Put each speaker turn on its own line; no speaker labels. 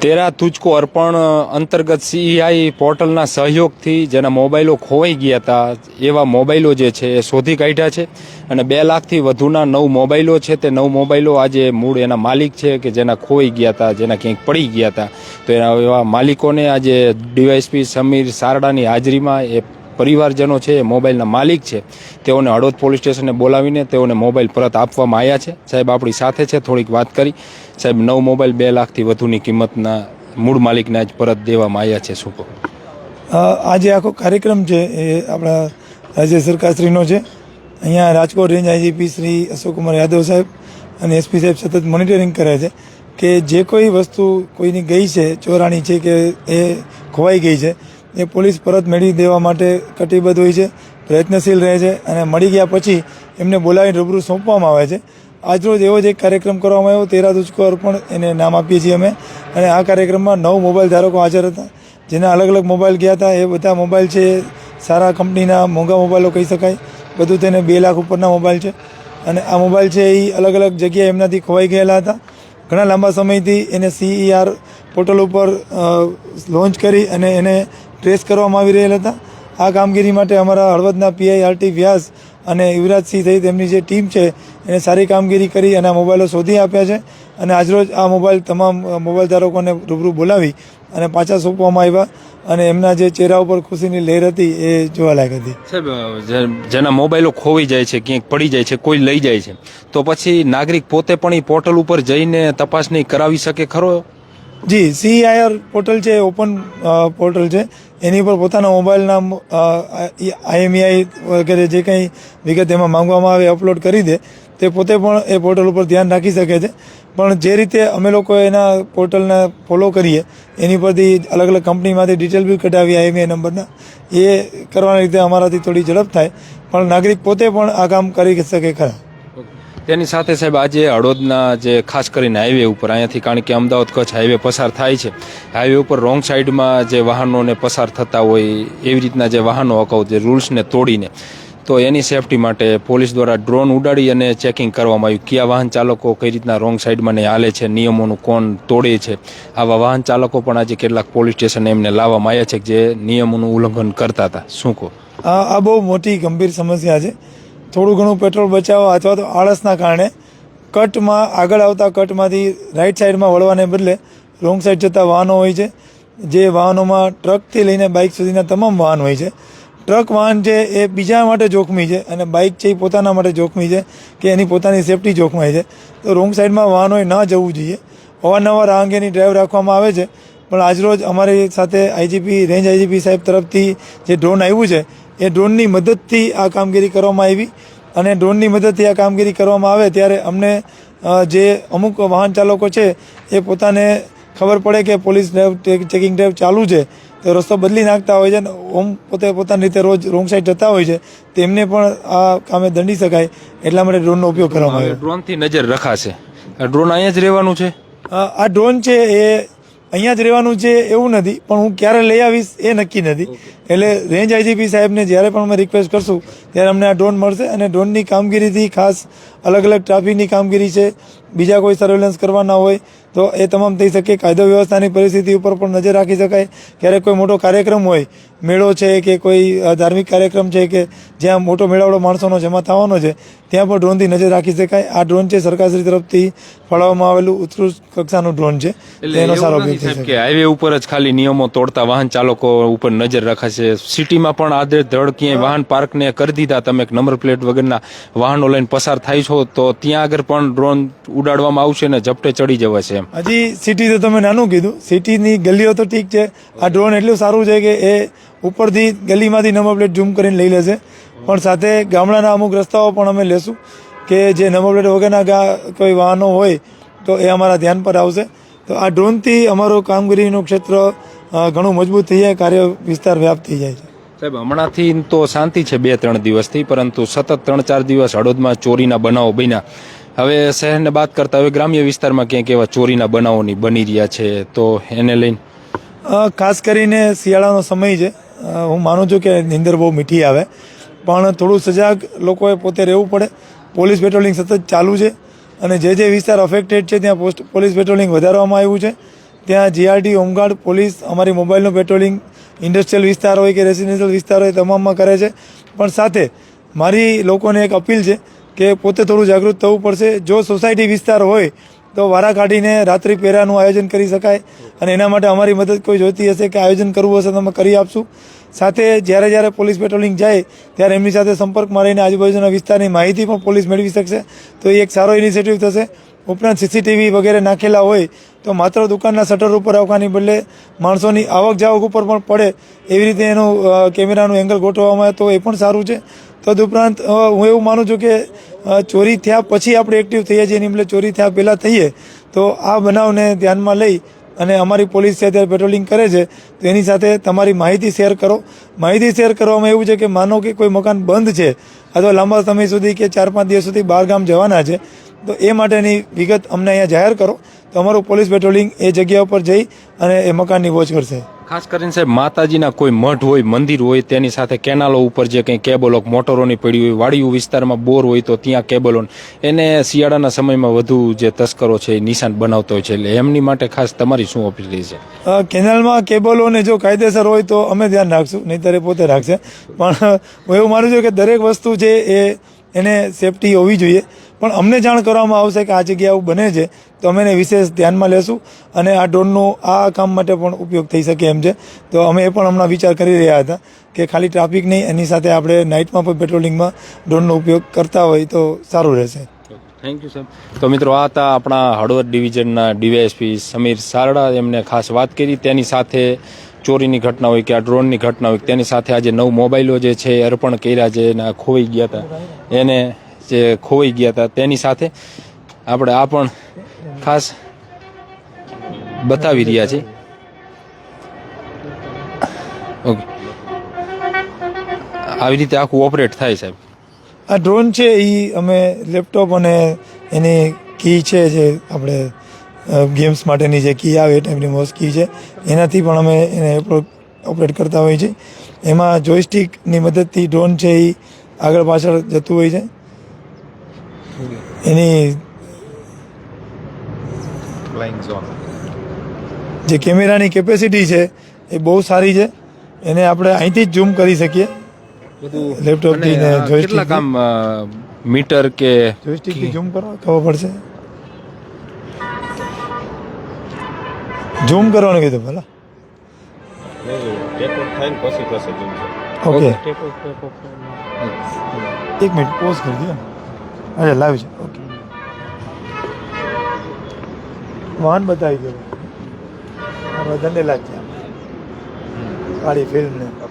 તેરા તુજકો અર્પણ અંતર્ગત સીઈઆઈ પોર્ટલના સહયોગથી જેના મોબાઈલો ખોવાઈ ગયા હતા, એવા મોબાઈલો જે છે એ શોધી કાઢ્યા છે. અને બે લાખથી વધુના નવ મોબાઈલો છે, તે નવ મોબાઈલો આજે મૂળ એના માલિક છે કે જેના ખોવાઈ ગયા હતા, જેના ક્યાંક પડી ગયા હતા. તો એના એવા માલિકોને આજે ડીવાયસપી સમીર સારડાની હાજરીમાં એ પરિવારજનો છે, એ મોબાઈલના માલિક છે, તેઓને હળવદ પોલીસ સ્ટેશને બોલાવીને તેઓને મોબાઈલ પરત આપવામાં આવ્યા છે. સાહેબ, આપણી સાથે છે, થોડીક વાત કરી. સાહેબ, નવ મોબાઈલ બે લાખથી વધુની કિંમતના મૂળ માલિકને આજ પરત દેવામાં આવ્યા છે, શું
આજે આખો કાર્યક્રમ છે, એ આપણા રાજ્ય સરકારશ્રીનો છે. અહીંયા રાજકોટ રેન્જ આઈજીપી શ્રી અશોકકુમાર યાદવ સાહેબ અને એસપી સાહેબ સતત મોનિટરિંગ કરે છે કે જે કોઈ વસ્તુ કોઈની ગઈ છે, ચોરાણી છે કે એ ખોવાઈ ગઈ છે એ પોલીસ પરત મેળવી દેવા માટે કટિબદ્ધ હોય છે, પ્રયત્નશીલ રહે છે અને મળી ગયા પછી એમને બોલાવીને રૂબરૂ સોંપવામાં આવે છે. આજરોજ એવો જ એક કાર્યક્રમ કરવામાં આવ્યો. તેરા દુચકો અર્પણ એને નામ આપીએ છીએ અમે. અને આ કાર્યક્રમમાં નવ મોબાઈલ ધારકો હાજર હતા. જેના અલગ અલગ મોબાઈલ ગયા હતા. એ બધા મોબાઈલ છે, સારા કંપનીના, મોંઘા મોબાઈલો કહી શકાય. બધું તેને બે લાખ ઉપરના મોબાઈલ છે. અને આ મોબાઈલ છે એ અલગ અલગ જગ્યાએ એમનાથી ખોવાઈ ગયેલા હતા. ઘણા લાંબા સમયથી એને સીઈઆર પોર્ટલ ઉપર લોન્ચ કરી અને એને ટ્રેસ કરવામાં આવી રહેલા હતા. આ કામગીરી માટે અમારા હળવદના પીઆઈ આરટી વ્યાસ અને યુવરાજસિંહ સહિત એમની જે ટીમ છે, એને સારી કામગીરી કરી અને આ મોબાઈલો શોધી આપ્યા છે અને આજરોજ આ મોબાઈલ તમામ મોબાઈલ ધારકોને રૂબરૂ બોલાવી અને પાછા સોંપવામાં આવ્યા અને એમના જે ચહેરા ઉપર ખુશીની લહેર હતી એ જોવાલાયક હતી.
સાહેબ જેના મોબાઈલો ખોવાઈ જાય છે, ક્યાંક પડી જાય છે, કોઈ લઈ જાય છે, તો પછી નાગરિક પોતે પણ એ પોર્ટલ ઉપર જઈને તપાસણી કરાવી શકે ખરો?
જી સીઆઈઆર પોર્ટલ છે ઓપન પોર્ટલ છે. એની પર પોતાના મોબાઈલના આઈએમઈઆઈ વગેરે જે કંઈ વિગત એમાં માંગવામાં આવે અપલોડ કરી દે. તે પોતે પણ એ પોર્ટલ ઉપર ધ્યાન રાખી શકે છે. પણ જે રીતે અમે લોકો એના પોર્ટલને ફોલો કરીએ, એની પરથી અલગ અલગ કંપનીમાંથી ડિટેલ બી કઢાવી આઈએમઆઈ નંબરના, એ કરવાના રીતે અમારાથી થોડી ઝડપ થાય. પણ નાગરિક પોતે પણ આ કામ કરી શકે ખરા.
તેની સાથે સાહેબ, આજે હળવદના જે ખાસ કરીને હાઈવે ઉપર, અહીંયાથી કારણ કે અમદાવાદ કચ્છ હાઈવે પસાર થાય છે હાઈવે ઉપર રોંગ સાઈડમાં જે વાહનોને પસાર થતા હોય, એવી રીતના જે વાહનો અકાઉ જે રૂલ્સને તોડીને, તો એની સેફટી માટે પોલીસ દ્વારા ડ્રોન ઉડાડી અને ચેકિંગ કરવામાં આવ્યું. કયા વાહન ચાલકો કઈ રીતના રોંગ સાઈડમાં ને હાલે છે, નિયમોનું કોણ તોડે છે? આવા વાહન ચાલકો પણ આજે કેટલાક પોલીસ સ્ટેશન એમને લાવવામાં આવ્યા છે જે નિયમોનું ઉલ્લંઘન કરતા હતા. શું કહો?
આ બહુ મોટી ગંભીર સમસ્યા છે. થોડું ઘણું પેટ્રોલ બચાવવા અથવા તો આળસના કારણે કટમાં, આગળ આવતા કટમાંથી રાઈટ સાઈડમાં વળવાને બદલે રોંગ સાઈડ જતા વાહનો હોય છે. જે વાહનોમાં ટ્રકથી લઈને બાઇક સુધીના તમામ વાહન હોય છે. ટ્રક વાહન છે એ બીજા માટે જોખમી છે અને બાઇક છે એ પોતાના માટે જોખમી છે કે એની પોતાની સેફટી જોખમાય છે. તો રોંગ સાઈડમાં વાહનોએ ન જવું જોઈએ. અવારનવાર આ અંગેની ડ્રાઈવ રાખવામાં આવે છે. પણ આજરોજ અમારી સાથે આઈજીપી રેન્જ આઈજીપી સાહેબ તરફથી જે ડ્રોન આવ્યું છે એ ડ્રોનની મદદથી આ કામગીરી કરવામાં આવી અને ડ્રોનની મદદથી આ કામગીરી કરવામાં આવે ત્યારે અમને જે અમુક વાહન ચાલકો છે એ પોતાને ખબર પડે કે પોલીસ ડ્રાઈવ ચેકિંગ ડ્રાઈવ ચાલુ છે તો રસ્તો બદલી નાખતા હોય છે અને ઓમ પોતે પોતાની રીતે રોજ રોંગ સાઈડ જતા હોય છે તેમને પણ આ કામે દંડી શકાય એટલા માટે ડ્રોનનો ઉપયોગ કરવામાં આવે
ડ્રોનથી નજર રખાશે. ડ્રોન અહીંયા જ રહેવાનું છે?
આ ડ્રોન છે એ અહીંયા જ રહેવાનું છે એવું નથી પણ હું ક્યારે લઈ આવીશ એ નક્કી નથી. એટલે રેન્જ આઈજીપી સાહેબને જ્યારે પણ અમે રિક્વેસ્ટ કરશું ત્યારે અમને આ ડ્રોન મળશે અને ડ્રોનની કામગીરીથી ખાસ અલગ અલગ ટ્રાફિકની કામગીરી છે. બીજા કોઈ સર્વેલન્સ કરવાના હોય તો એ તમામ થઈ શકે. કાયદો વ્યવસ્થાની પરિસ્થિતિ ઉપર પણ નજર રાખી શકાય. ક્યારેક કોઈ મોટો કાર્યક્રમ હોય મેળો છે કે કોઈ ધાર્મિક કાર્યક્રમ છે કે જ્યાં મોટો મેળાવડો માણસોનો જમા થવાનો છે ત્યાં પણ ડ્રોનથી નજર રાખી શકાય. આ ડ્રોન છે સરકારશ્રી તરફથી ફાળવવામાં આવેલું ઉત્કૃષ્ટ કક્ષાનું ડ્રોન છે. એનો સારો ઉપયોગ થઈ શકે.
કે હાઈવે ઉપર જ ખાલી નિયમો તોડતા વાહન ચાલકો ઉપર નજર રખાશે. સિટીમાં પણ આદે ધડ ક્યાંય વાહન પાર્કને કરી દીધા. તમે નંબર પ્લેટ વગરના વાહનો લઈને પસાર થાય છો તો ત્યાં આગળ પણ ડ્રોન ઉડાડવામાં આવશે ને ઝપટે ચડી જવાશે એમ.
હજી સિટી તો તમે નાનું કીધું. સિટીની ગલીઓ તો ઠીક છે. આ ડ્રોન એટલું સારું છે કે એ ઉપરથી ગલીમાંથી નંબર પ્લેટ ઝૂમ કરીને લઈ લેશે. પણ સાથે ગામડાના અમુક રસ્તાઓ પણ અમે લેશું કે જે નંબર પ્લેટ વગરના કોઈ વાહનો હોય તો એ અમારા ધ્યાન પર આવશે. તો આ ડ્રોનથી અમારું કામગીરીનું ક્ષેત્ર ઘણું મજબૂત થઈ જાય કાર્ય વિસ્તાર વ્યાપ થઈ જાય છે.
સાહેબ હમણાંથી તો શાંતિ છે બે ત્રણ દિવસથી પરંતુ સતત ત્રણ ચાર દિવસ હળવદમાં ચોરીના બનાવો બન્યા. હવે શહેરને બાદ કરતા હવે ગ્રામ્ય વિસ્તારમાં ક્યાંક એવા ચોરીના બનાવોની બની રહ્યા છે, તો એને લઈને?
ખાસ કરીને શિયાળાનો સમય છે. હું માનું છું કે નીંદર બહુ મીઠી આવે. પણ થોડું સજાગ લોકોએ પોતે રહેવું પડે. પોલીસ પેટ્રોલિંગ સતત ચાલુ છે અને જે જે વિસ્તાર અફેક્ટેડ છે, ત્યાં પોસ્ટ, પોલીસ પેટ્રોલિંગ વધારવામાં આવ્યું છે. ત્યાં જીઆરડી હોમગાર્ડ પોલીસ, અમારી મોબાઈલનું પેટ્રોલિંગ ઇન્ડસ્ટ્રીયલ વિસ્તાર હોય કે રેસિડેન્શિયલ વિસ્તાર હોય તમામમાં કરે છે. પણ સાથે મારી લોકોને એક અપીલ છે કે પોતે થોડું જાગૃત થવું પડશે. જો સોસાયટી વિસ્તાર હોય, તો વારા કાઢીને રાત્રિ પહેરાનું આયોજન કરી શકાય. અને એના માટે અમારી મદદ કોઈ જોઈતી હશે કે આયોજન કરવું હશે તો અમે કરી આપશું. સાથે જ્યારે જ્યારે પોલીસ પેટ્રોલિંગ જાય, ત્યારે એમની સાથે સંપર્કમાં રહીને આજુબાજુના વિસ્તારની માહિતી પણ પોલીસ મેળવી શકશે. તો એ એક સારો ઇનિશિયેટિવ થશે. ઉપરાંત સીસીટીવી વગેરે નાખેલા હોય, તો માત્ર દુકાનના શટર ઉપર આવવાની બદલે માણસોની આવક જાવક ઉપર પણ પડે એવી રીતે એનું કેમેરાનું એંગલ ગોઠવવામાં આવે તો એ પણ સારું છે. તદુપરાંત હું એવું માનું છું કે ચોરી થયા પછી આપણે એક્ટિવ થઈએ છીએ, એની એટલે ચોરી થયા પહેલાં થઈએ, તો આ બનાવને ધ્યાનમાં લઈ અને અમારી પોલીસ છે અત્યારે પેટ્રોલિંગ કરે છે, તો એની સાથે તમારી માહિતી શેર કરો. માહિતી શેર કરવામાં એવું છે કે માનો કે કોઈ મકાન બંધ છે, અથવા લાંબા સમય સુધી કે ચાર પાંચ દિવસ સુધી બહાર ગામ જવાના છે, તો એ માટેની વિગત અમને અહીંયા જાહેર કરો. તો અમારું પોલીસ પેટ્રોલિંગ એ જગ્યા ઉપર જઈ અને એ મકાનની વોચ કરશે.
ખાસ કરીને સાહેબ, માતાજીના કોઈ મઠ હોય, મંદિર હોય, તેની સાથે કેનાલો ઉપર જે કંઈ કેબલો મોટરોની પડી હોય, વાડિયું વિસ્તારમાં બોર હોય તો ત્યાં કેબલો એને શિયાળાના સમયમાં વધુ જે તસ્કરો છે એ નિશાન બનાવતો હોય છે. એટલે એમની માટે ખાસ તમારી શું અપીલ છે?
કેનાલમાં કેબલોને જો કાયદેસર હોય તો અમે ધ્યાન રાખશું નહીં પોતે રાખશે. પણ એવું માનું છું કે દરેક વસ્તુ છે એ, એને સેફટી હોવી જોઈએ. પણ અમને જાણ કરવામાં આવશે કે આ જગ્યા આવું બને છે, તો અમે એને વિશેષ ધ્યાનમાં લેશું અને આ ડ્રોનનો આ કામ માટે પણ ઉપયોગ થઈ શકે એમ છે. તો અમે એ પણ હમણાં વિચાર કરી રહ્યા હતા કે ખાલી ટ્રાફિક નહીં, એની સાથે આપણે નાઇટમાં પણ પેટ્રોલિંગમાં ડ્રોનનો ઉપયોગ કરતા હોય તો સારું રહેશે.
થેન્ક યુ સાહેબ તો મિત્રો, આ હતા આપણા હળવદ ડિવિઝનના ડીવાયએસપી સમીર સારડા. એમને ખાસ વાત કરી. તેની સાથે ચોરીની ઘટના હોય કે આ ડ્રોનની ઘટના હોય, તેની સાથે આજે નવ મોબાઈલો જે છે અર્પણ કર્યા છે આ ખોવાઈ ગયા હતા. એને જે ખોવાઈ ગયા હતા તેની સાથે આપણે આ પણ ખાસ બતાવી રહ્યા છીએ. ઓકે. આવી રીતે આખું ઓપરેટ થાય સાહેબ.
આ ડ્રોન છે એ અમે લેપટોપ અને એની કી છે જે આપણે ગેમ્સ માટેની જે કી આવે એ ટાઈપની મોસ કી છે. એનાથી પણ અમે એને ઓપરેટ કરતા હોઈએ છીએ. એમાં જોઈસ્ટિકની મદદથી ડ્રોન છે એ આગળ પાછળ જતું હોય છે. એની જે કેમેરાની કેપેસિટી છે એ બહુ સારી છે. એને આપણે અહીંથી જ ઝૂમ કરી શકીએ. લેપટોપથી ને
કેટલા કામ મીટર કે
જોઈસ્ટિકથી ઝૂમ કરો ખબર પડશે. ઝૂમ કરવાનું કીધું ભલા. ઓકે એક મિનિટ પોઝ કરી દો. અરે લાવી છે. ઓકે. વાહન બતાવી દો. આપણે ધંધે લાગશે કાળી ફિલ્મ ને.